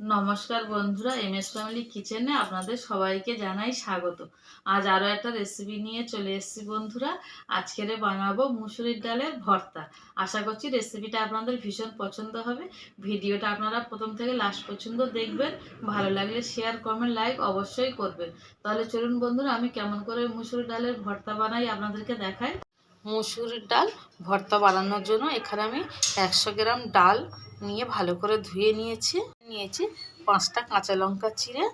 নমস্কার বন্ধুরা M S family কিচেনে আপনাদের সবাইকে জানাই স্বাগত। আজ আরও একটা রেসিপি নিয়ে চলে এসেছি বন্ধুরা। আজকেরে বানাবো মুসুরির ডালের ভর্তা। আশা করছি রেসিপিটা আপনাদের ভীষণ পছন্দ হবে। ভিডিওটা আপনারা প্রথম থেকে লাস্ট পর্যন্ত দেখবেন। ভালো লাগলে শেয়ার কমেন্ট লাইক অবশ্যই করবেন। তাহলে চলুন বন্ধুরা, আমি কেমন করে মুসুরির ডালের ভর্তা বানাই আপনাদেরকে দেখাই। মুসুরির ডাল ভর্তা বানানোর জন্য এখানে আমি একশো গ্রাম ডাল নিয়ে ভালো করে ধুয়ে নিয়েছি। নিয়েছি পাঁচটা কাঁচা লঙ্কা চিড়ে,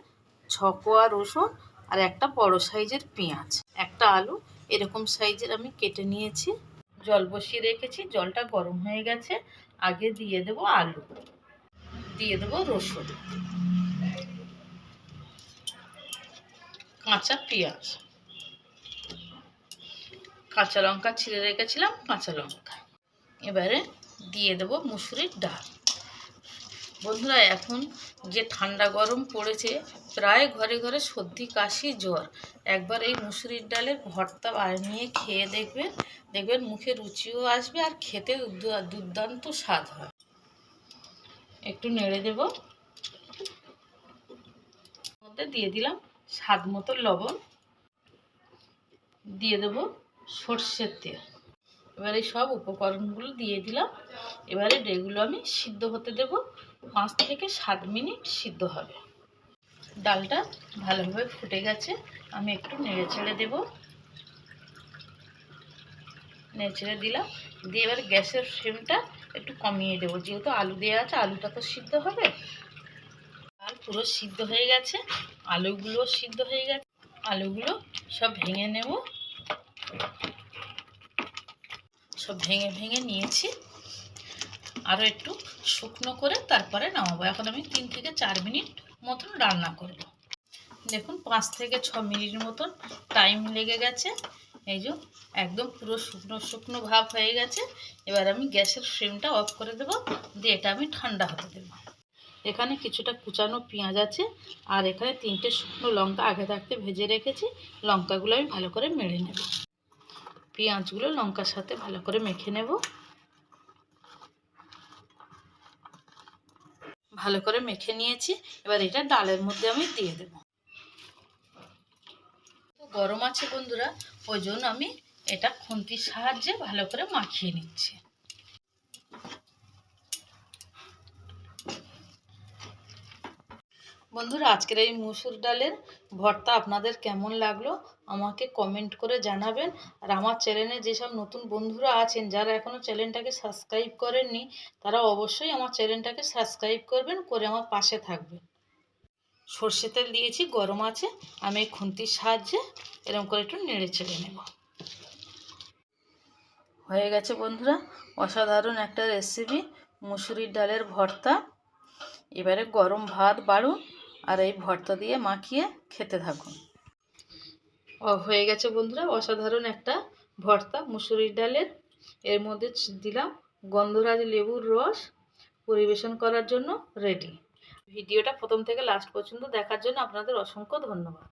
ছ কোয়া রসুন আর একটা বড় সাইজের পেঁয়াজ। একটা আলু, এরকম সাইজের আমি কেটে নিয়েছি। জল বসিয়ে রেখেছি, জলটা গরম হয়ে গেছে। আগে দিয়ে দেবো আলু, দিয়ে দেবো রসুন। কাঁচা পেঁয়াজ। কাঁচা লঙ্কা ছিঁড়ে রেখেছিলাম, কাঁচা লঙ্কা। এবারে দিয়ে দেবো মুসুরির ডাল। বন্ধুরা, এখন যে ঠান্ডা গরম পড়েছে, প্রায় ঘরে ঘরে সর্দি, কাশি, জ্বর। একবার এই মুসুরির ডালের ভর্তা বানিয়ে খেয়ে দেখবেন দেখবেন মুখে রুচিও আসবে আর খেতে দুর্দান্ত স্বাদ হয়। একটু নেড়ে দেব। মধ্যে দিয়ে দিলাম স্বাদ মতো লবণ। দিয়ে দেবো সর্ষের তেল। এবারে সব উপকরণগুলো দিয়ে দিলাম। এবারে এগুলো আমি সিদ্ধ হতে দেব। পাঁচ থেকে সাত মিনিট সিদ্ধ হবে। ডালটা ভালোভাবে ফুটে গেছে। আমি একটু নেড়ে ছেড়ে দেবো। নেড়ে দিলাম। দিয়ে এবার গ্যাসের ফ্লেমটা একটু কমিয়ে দেবো। যেহেতু আলু দেওয়া আছে, আলুটা তো সিদ্ধ হবে। ডাল পুরো সিদ্ধ হয়ে গেছে। আলুগুলো সিদ্ধ হয়ে গেছে। আলুগুলো সব ভেঙে নেব। সব ভেঙে ভেঙে নিয়েছি। আরও একটু শুকনো করে তারপরে নামাবো। এখন আমি তিন থেকে চার মিনিট মতন রান্না করব। দেখুন, পাঁচ থেকে ছ মিনিট মতন টাইম লেগে গেছে। এই যে একদম পুরো শুকনো শুকনো ভাব হয়ে গেছে। এবার আমি গ্যাসের ফ্লেমটা অফ করে দেবো। দিয়ে এটা আমি ঠান্ডা হতে দেবো। এখানে কিছুটা কুচানো পেঁয়াজ আছে। আর এখানে তিনটে শুকনো লঙ্কা আগে থাকতে ভেজে রেখেছি। লঙ্কাগুলো আমি ভালো করে মেরে নেব। পেঁয়াজগুলো লঙ্কার সাথে ভালো করে মেখে নেব। ভালো করে মেখে নিয়েছি। এবার এটা ডালের মধ্যে আমি দিয়ে দেব। গরম আছে বন্ধুরা, ওই আমি এটা খুন্তির সাহায্যে ভালো করে মাখিয়ে নিচ্ছি। বন্ধুরা, আজকের এই মুসুর ডালের ভর্তা আপনাদের কেমন লাগল আমাকে কমেন্ট করে জানাবেন। আর আমার চ্যানেলে যেসব নতুন বন্ধুরা আছেন, যারা এখনও চ্যানেলটাকে সাবস্ক্রাইব করেননি, তারা অবশ্যই আমার চ্যানেলটাকে সাবস্ক্রাইব করবেন, করে আমার পাশে থাকবেন। সর্ষে তেল দিয়েছি, গরম আছে, আমি এই খুন্তির সাহায্যে এরকম করে একটু নেড়ে চেড়ে নেব। হয়ে গেছে বন্ধুরা, অসাধারণ একটা রেসিপি মুসুরির ডালের ভর্তা। এবারে গরম ভাত বাড়ুন। আর এই ভর্তা দিয়ে মাখিয়ে খেতে থাকুন। ও, হয়ে গেছে বন্ধুরা, অসাধারণ একটা ভর্তা, মুসুরির ডালের। এর মধ্যে দিলাম গন্ধরাজ লেবুর রস, পরিবেশন করার জন্য রেডি ভিডিওটা প্রথম থেকে লাস্ট পর্যন্ত দেখার জন্য আপনাদের অসংখ্য ধন্যবাদ।